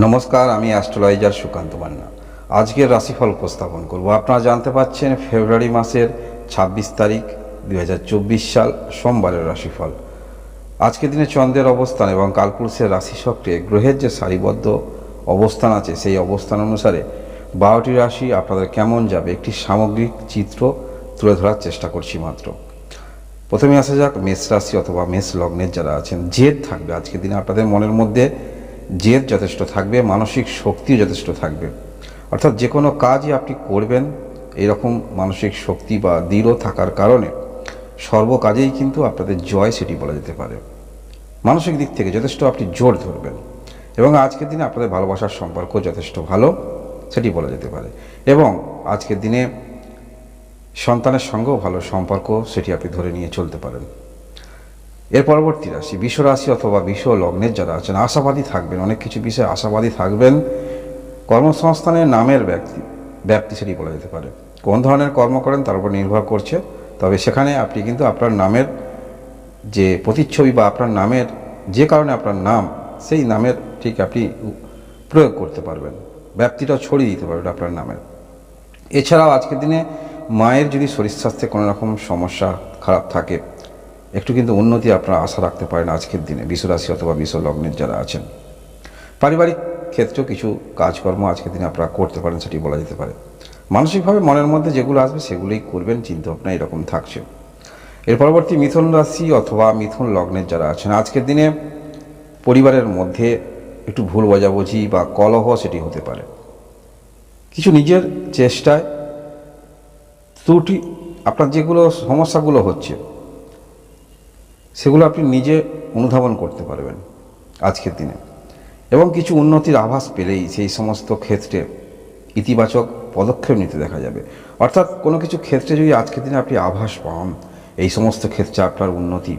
নমস্কার, আমি অ্যাস্ট্রোলজার সুকান্ত মান্না। আজকের রাশিফল উপস্থাপন করব। আপনারা জানতে পাচ্ছেন, ফেব্রুয়ারি মাসের ২৬ তারিখ দু হাজার চব্বিশ সাল, সোমবারের রাশিফল। আজকের দিনে চন্দ্রের অবস্থান এবং কালপুরুষের রাশিচক্রে গ্রহের যে সারিবদ্ধ অবস্থান আছে, সেই অবস্থান অনুসারে বারোটি রাশি আপনাদের কেমন যাবে, একটি সামগ্রিক চিত্র তুলে ধরার চেষ্টা করছি মাত্র। প্রথমে আসা যাক, মেষ রাশি অথবা মেষ লগ্নের যারা আছেন, জেদ থাকবে আজকের দিনে। আপনাদের মনের মধ্যে জেদ যথেষ্ট থাকবে, মানসিক শক্তিও যথেষ্ট থাকবে। অর্থাৎ যে কোনো কাজই আপনি করবেন, এরকম মানসিক শক্তি বা দৃঢ় থাকার কারণে সর্বকাজেই কিন্তু আপনাদের জয় সেটি বলা যেতে পারে। মানসিক দিক থেকে যথেষ্ট আপনি জোর ধরবেন এবং আজকের দিনে আপনাদের ভালোবাসার সম্পর্ক যথেষ্ট ভালো সেটি বলা যেতে পারে। এবং আজকের দিনে সন্তানের সঙ্গেও ভালো সম্পর্ক সেটি আপনি ধরে নিয়ে চলতে পারেন। এর পরবর্তী রাশি বিশ্ব রাশি অথবা বিশ্ব লগ্নের যারা আছেন, আশাবাদী থাকবেন, অনেক কিছু বিষয়ে আশাবাদী থাকবেন। কর্মসংস্থানের নামের ব্যক্তি, ব্যাপ্তি সেটি বলা যেতে পারে। কোন ধরনের কর্ম করেন তার উপর নির্ভর করছে। তবে সেখানে আপনি কিন্তু আপনার নামের যে প্রতিচ্ছবি বা আপনার নামের যে কারণে আপনার নাম, সেই নামের ঠিক আপনি প্রয়োগ করতে পারবেন। ব্যাপ্তিটা ছড়িয়ে দিতে পারবেন আপনার নামের। এছাড়াও আজকের দিনে মায়ের যদি শরীর স্বাস্থ্যে কোনো রকম সমস্যা, খারাপ থাকে একটু কিন্তু উন্নতি আপনারা আশা রাখতে পারেন আজকের দিনে, বিশ্বরাশি অথবা লগ্নের যারা আছেন। পারিবারিক ক্ষেত্রেও কিছু কাজকর্ম আজকের দিনে আপনারা করতে পারেন, সেটি বলা যেতে পারে। মানসিকভাবে মনের মধ্যে যেগুলো আসবে সেগুলোই করবেন চিন্তা ভাবনা এরকম থাকছে। এর পরবর্তী মিথুন রাশি অথবা মিথুন লগ্নের যারা আছেন, আজকের দিনে পরিবারের মধ্যে একটু ভুল বোঝাবুঝি বা কলহ সেটি হতে পারে। কিছু নিজের চেষ্টায় ত্রুটি, আপনার যেগুলো সমস্যাগুলো হচ্ছে সেগুলো আপনি নিজে অনুধাবন করতে পারবেন আজকের দিনে। এবং কিছু উন্নতির আভাস পেলেই সেই সমস্ত ক্ষেত্রে ইতিবাচক পদক্ষেপ নিতে দেখা যাবে। অর্থাৎ কোনো কিছু ক্ষেত্রে যদি আজকের দিনে আপনি আভাস পান, এই সমস্ত ক্ষেত্রে আপনার উন্নতি,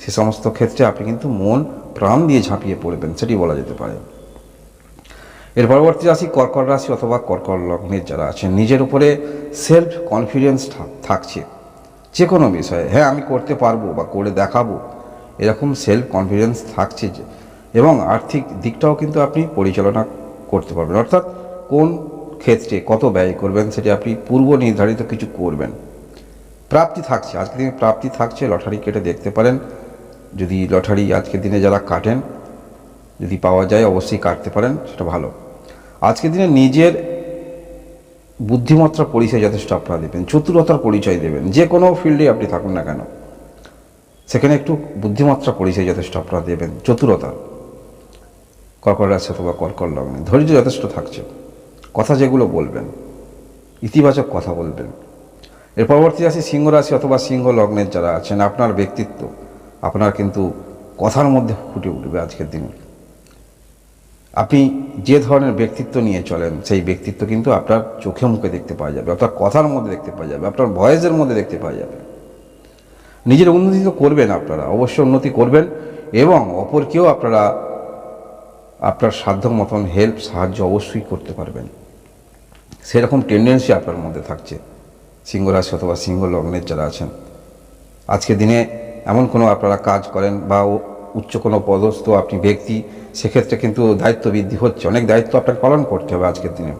সে সমস্ত ক্ষেত্রে আপনি কিন্তু মন প্রাণ দিয়ে ঝাঁপিয়ে পড়বেন, সেটি বলা যেতে পারে। এর পরবর্তী রাশি কর্কট রাশি অথবা কর্কট লগ্নের যারা আছেন, নিজের উপরে সেলফ কনফিডেন্স থাকছে। যে কোনো বিষয়ে। হ্যাঁ আমি করতে পারব বা করে দেখাবো। এরকম সেলফ কনফিডেন্স থাকছে যে, এবং আর্থিক দিকটাও কিন্তু আপনি পরিচালনা করতে পারবেন। অর্থাৎ কোন ক্ষেত্রে কত ব্যয় করবেন সেটি আপনি পূর্ব নির্ধারিত কিছু করবেন। প্রাপ্তি থাকছে, আজকের দিনে প্রাপ্তি থাকছে, লটারি কেটে দেখতে পারেন। যদি লটারি আজকের দিনে যারা কাটেন, যদি পাওয়া যায় অবশ্যই কাটতে পারেন, সেটা ভালো। আজকের দিনে নিজের বুদ্ধিমত্তার পরিচয় যথেষ্ট আপনারা দেবেন, চতুরতার পরিচয় দেবেন, যে কোনো ফিল্ডে আপনি থাকুন না কেন। সেখানে একটু বুদ্ধিমত্তার পরিচয় যথেষ্ট আপনারা দেবেন, চতুরতা। কর্কট রাশি অথবা কর্কট লগ্নে ধৈর্য যথেষ্ট থাকছে। কথা যেগুলো বলবেন, ইতিবাচক কথা বলবেন। এর পরবর্তী রাশি সিংহ রাশি অথবা সিংহ লগ্নের যারা আছেন, আপনার ব্যক্তিত্ব, আপনার কিন্তু কথার মধ্যে ফুটে উঠবে আজকের দিনে। আপনি যে ধরনের ব্যক্তিত্ব নিয়ে চলেন, সেই ব্যক্তিত্ব কিন্তু আপনার চোখে মুখে দেখতে পাওয়া যাবে, আপনার কথার মধ্যে দেখতে পাওয়া যাবে, আপনার ভয়েসের মধ্যে দেখতে পাওয়া যাবে। নিজের উন্নতি তো করবেন আপনারা, অবশ্যই উন্নতি করবেন এবং অপরকেও আপনারা, আপনার সাধ্য মতন হেল্প সাহায্য অবশ্যই করতে পারবেন। সেরকম টেন্ডেন্সি আপনার মধ্যে থাকছে, সিংহ রাশি অথবা সিংহ লগ্নের যারা আছেন। আজকের দিনে এমন কোনো আপনারা কাজ করেন বা উচ্চ কোনো পদস্থ আপনি ব্যক্তি সেক্ষেত্রে কিন্তু দায়িত্ব বৃদ্ধি হচ্ছে। অনেক দায়িত্ব আপনাকে পালন করতে হবে আজকের দিনে।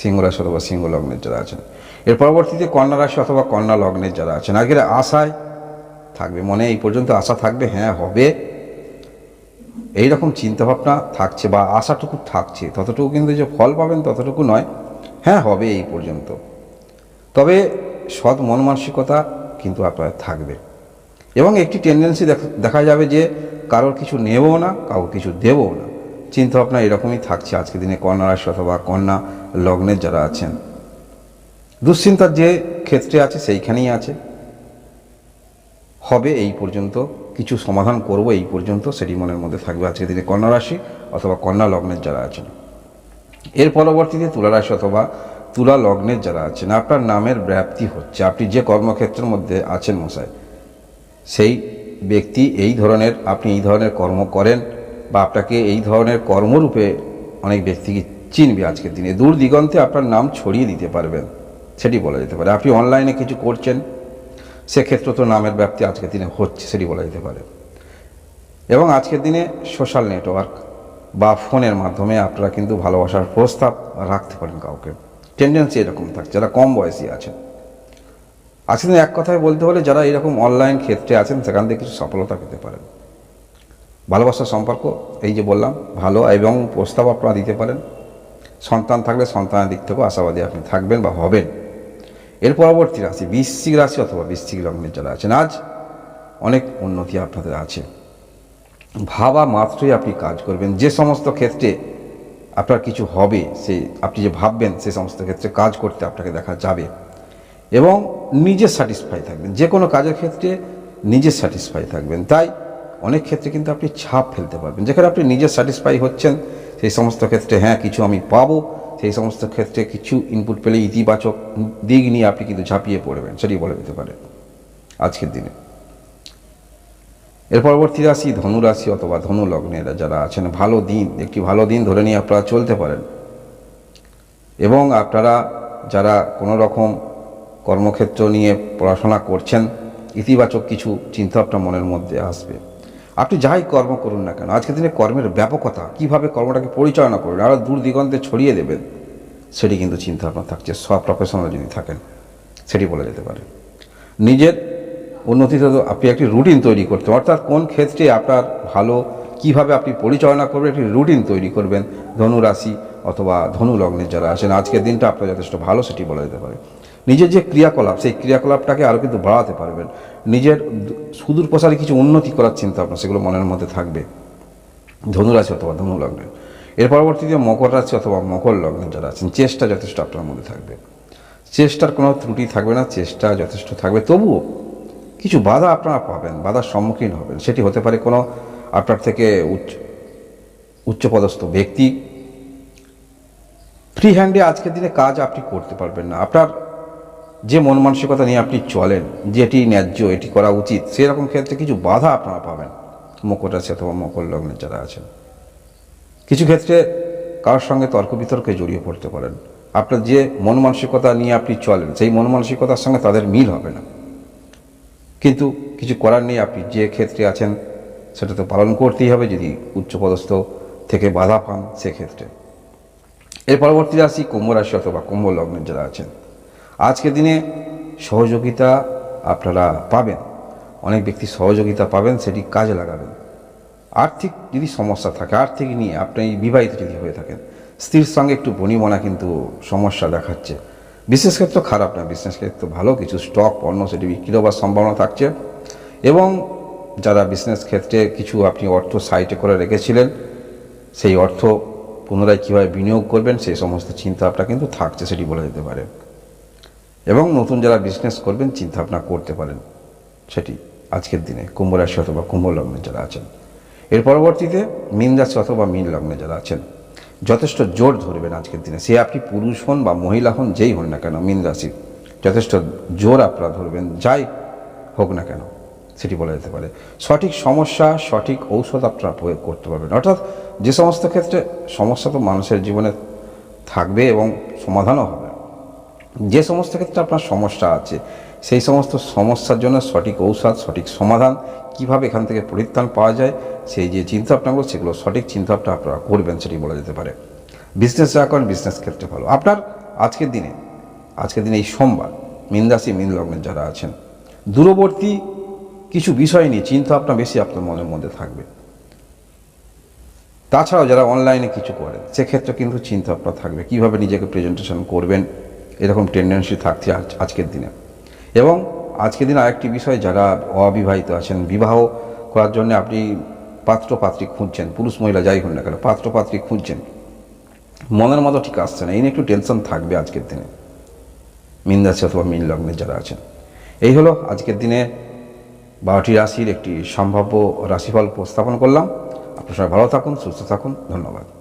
সিংহ রাশি অথবা সিংহ লগ্নের যারা আছেন। এর পরবর্তীতে কন্যা রাশি অথবা কন্যা লগ্নের যারা আছেন আগের আশায় থাকবে, মনে এই পর্যন্ত আশা থাকবে হ্যাঁ হবে। এই রকম চিন্তাভাবনা থাকছে বা আশাটুকু থাকছে, ততটুকু কিন্তু যে ফল পাবেন ততটুকু নয়। হ্যাঁ হবে এই পর্যন্ত। তবে সৎ মন মানসিকতা কিন্তু আপনার থাকবে। এবং একটি টেন্ডেন্সি দেখা যাবে যে কারোর কিছু নেবও না কারোর কিছু দেবও না। চিন্তা ভাবনা এরকমই থাকছে আজকের দিনে কন্যা রাশি অথবা কন্যা লগ্নের যারা আছেন। দুশ্চিন্তার যে ক্ষেত্রে আছে সেইখানেই আছে। হবে এই পর্যন্ত, কিছু সমাধান করব এই পর্যন্ত, সেটি মনের মধ্যে থাকবে আজকের দিনে কন্যা রাশি অথবা কন্যা লগ্নের যারা আছেন। এর পরবর্তীতে তুলা রাশি অথবা তুলা লগ্নের যারা আছেন, আপনার নামের ব্যাপ্তি হচ্ছে। আপনি যে কর্মক্ষেত্রের মধ্যে আছেন মশাই সেই ব্যক্তি এই ধরনের, আপনি এই ধরনের কর্ম করেন বা আপনাকে এই ধরনের কর্মরূপে অনেক ব্যক্তিকে চিনবে আজকের দিনে। দূর দিগন্তে আপনার নাম ছড়িয়ে দিতে পারবেন, সেটি বলা যেতে পারে। আপনি অনলাইনে কিছু করছেন, সেক্ষেত্রে তো নামের ব্যাপ্তি আজকের দিনে হচ্ছে, সেটি বলা যেতে পারে। এবং আজকের দিনে সোশ্যাল নেটওয়ার্ক বা ফোনের মাধ্যমে আপনারা কিন্তু ভালোবাসার প্রস্তাব রাখতে পারেন কাউকে। টেন্ডেন্সি এরকম থাকছে যারা কম বয়সী আছেন। দিনে এক কথায় বলতে হলে যারা এরকম অনলাইন ক্ষেত্রে আছেন, সেখান থেকে কিছু সফলতা পেতে পারেন। ভালোবাসার সম্পর্ক, এই যে বললাম, ভালো এবং প্রস্তাব আপনারা দিতে পারেন। সন্তান থাকলে সন্তানের দিক থেকেও আশাবাদী আপনি থাকবেন বা হবেন। এর পরবর্তী রাশি, বৃশ্চিক রাশি অথবা বৃশ্চিক লগ্নের যারা আছেন, আজ অনেক উন্নতি আপনাদের আছে। ভাবা মাত্রই আপনি কাজ করবেন। যে সমস্ত ক্ষেত্রে আপনার কিছু হবে সেই আপনি যে ভাববেন, সে সমস্ত ক্ষেত্রে কাজ করতে আপনাকে দেখা যাবে। এবং নিজে স্যাটিসফাই থাকবেন। যে কোনো কাজের ক্ষেত্রে নিজে স্যাটিসফাই থাকবেন। তাই অনেক ক্ষেত্রে কিন্তু আপনি ছাপ ফেলতে পারবেন। যেখানে আপনি নিজে স্যাটিসফাই হচ্ছেন, সেই সমস্ত ক্ষেত্রে হ্যাঁ কিছু আমি পাবো, সেই সমস্ত ক্ষেত্রে কিছু ইনপুট পেলে ইতিবাচক দিক নিয়ে আপনি কিন্তু ঝাঁপিয়ে পড়বেন, সেটি বলে দিতে পারে আজকের দিনে। এর পরবর্তী রাশি ধনু রাশি অথবা ধনু লগ্নের যারা আছেন, ভালো দিন, একটি ভালো দিন ধরে নিয়ে আপনারা চলতে পারেন। এবং আপনারা যারা কোনো রকম কর্মক্ষেত্র নিয়ে পড়াশোনা করছেন, ইতিবাচক কিছু চিন্তা আপনার মনের মধ্যে আসবে। আপনি যাই কর্ম করুন না কেন, আজকের দিনে কর্মের ব্যাপকতা, কীভাবে কর্মটাকে পরিচালনা করবেন আরও দূর দিগন্তে ছড়িয়ে দেবেন, সেটি কিন্তু চিন্তা ভাবনা থাকছে, সব প্রফেশনাল যদি থাকেন, সেটি বলা যেতে পারে। নিজের উন্নতিতে আপনি একটি রুটিন তৈরি করতে অর্থাৎ কোন ক্ষেত্রে আপনার ভালো, কীভাবে আপনি পরিচালনা করবেন, একটি রুটিন তৈরি করবেন ধনু রাশি অথবা ধনু লগ্নের যারা আছেন, আজকের দিনটা আপনার যথেষ্ট ভালো, সেটি বলা যেতে পারে। নিজের যে ক্রিয়াকলাপ, সেই ক্রিয়াকলাপটাকে আরও কিন্তু বাড়াতে পারবেন। নিজের সুদূর প্রসারী কিছু উন্নতি করার চিন্তা আপনার সেগুলো মনের মধ্যে থাকবে। ধনুরাশি অথবা ধনু লগ্নের। এর পরবর্তীতে মকর রাশি অথবা মকর লগ্নের যারা আছেন, চেষ্টা যথেষ্ট আপনার মধ্যে থাকবে। চেষ্টার কোনো ত্রুটি থাকবে না, চেষ্টা যথেষ্ট থাকবে। তবুও কিছু বাধা আপনারা পাবেন, বাধার সম্মুখীন হবেন। সেটি হতে পারে কোনো আপনার থেকে উচ্চ, উচ্চপদস্থ ব্যক্তি। ফ্রি হ্যান্ডে আজকের দিনে কাজ আপনি করতে পারবেন না। আপনার যে মন মানসিকতা নিয়ে আপনি চলেন যেটি ন্যায্য, এটি করা উচিত, সেরকম ক্ষেত্রে কিছু বাধা আপনারা পাবেন। মকর রাশি অথবা মকর লগ্নের যারা আছেন। কিছু ক্ষেত্রে কারোর সঙ্গে তর্ক বিতর্কে জড়িয়ে পড়তে পারেন। আপনার যে মন মানসিকতা নিয়ে আপনি চলেন, সেই মন মানসিকতার সঙ্গে তাদের মিল হবে না। কিন্তু কিছু করার নেই, আপনি যে ক্ষেত্রে আছেন, সেটা তো পালন করতেই হবে, যদি উচ্চপদস্থ থেকে বাধা পান, সেক্ষেত্রে। এর পরবর্তী রাশি কুম্ভ রাশি অথবা কুম্ভ লগ্নের যারা আছেন। আজকের দিনে সহযোগিতা আপনারা পাবেন। অনেক ব্যক্তি সহযোগিতা পাবেন, সেটি কাজে লাগাবেন। আর্থিক যদি সমস্যা থাকে, আর্থিক নিয়ে আপনি বিবাহিত যদি হয়ে থাকেন, স্ত্রীর সঙ্গে একটু বনিমনা কিন্তু সমস্যা দেখাচ্ছে। বিশেষ ক্ষেত্রে খারাপ না বিজনেস ক্ষেত্রে ভালো, কিছু স্টক পণ্য, সেটি বিক্রি হওয়ার সম্ভাবনা থাকছে। এবং যারা বিজনেস ক্ষেত্রে কিছু আপনি অর্থ সাইটে করে রেখেছিলেন, সেই অর্থ পুনরায় কীভাবে বিনিয়োগ করবেন সেই সমস্ত চিন্তা আপনার কিন্তু থাকছে, সেটি বলা যেতে পারে। এবং নতুন যারা বিজনেস করবেন চিন্তা ভাবনা করতে পারেন। সেটি আজকের দিনে, কুম্ভ রাশি অথবা কুম্ভ লগ্নে যারা আছেন। এর পরবর্তীতে মীন রাশি অথবা মীন লগ্নে যারা আছেন, যথেষ্ট জোর ধরবেন আজকের দিনে। সে আপনি পুরুষ হন বা মহিলা হন, যেই হন না কেন, মীন রাশির যথেষ্ট জোর আপনারা ধরবেন, যাই হোক না কেন, সেটি বলা যেতে পারে। সঠিক সমস্যা, সঠিক ঔষধ আপনারা প্রয়োগ করতে পারবেন। অর্থাৎ যে সমস্ত ক্ষেত্রে সমস্যা তো মানুষের জীবনে থাকবে এবং সমাধানও হবে। যে সমস্ত ক্ষেত্রে আপনার সমস্যা আছে, সেই সমস্ত সমস্যার জন্য সঠিক ঔষধ, সঠিক সমাধান কীভাবে এখান থেকে পরিত্রাণ পাওয়া যায়, সেই যে চিন্তা ভাবনাগুলো সেগুলো সঠিক চিন্তা ভাবনা আপনারা করবেন, সেটি বলা যেতে পারে। বিজনেস যা করেন বিজনেস ক্ষেত্রে ভালো। আপনার আজকের দিনে আজকের দিনে এই সোমবার, মিন রাশি, মিন লগ্নের যারা আছেন, দূরবর্তী কিছু বিষয় নিয়ে চিন্তা ভাবনা বেশি আপনার মনের মধ্যে থাকবে। তাছাড়াও যারা অনলাইনে কিছু করেন, সেক্ষেত্রে কিন্তু চিন্তা ভাবনা থাকবে। কীভাবে নিজেকে প্রেজেন্টেশন করবেন এরকম টেন্ডেন্সি থাকছে আজ, আজকের দিনে। এবং আজকের দিনে আরেকটি বিষয়, যারা অবিবাহিত আছেন, বিবাহ করার জন্য আপনি পাত্র পাত্রী খুঁজছেন, পুরুষ মহিলা যাই হন না কেন পাত্র পাত্রী খুঁজছেন। মনের মতো ঠিক আসছে না, এই নিয়ে একটু টেনশন থাকবে আজকের দিনে। মিন অথবা মিন লগ্নের যারা আছেন। এই হলো আজকের দিনে বারোটি রাশির একটি সম্ভাব্য রাশিফল উপস্থাপন করলাম। আপনার সবাই ভালো থাকুন, সুস্থ থাকুন, ধন্যবাদ।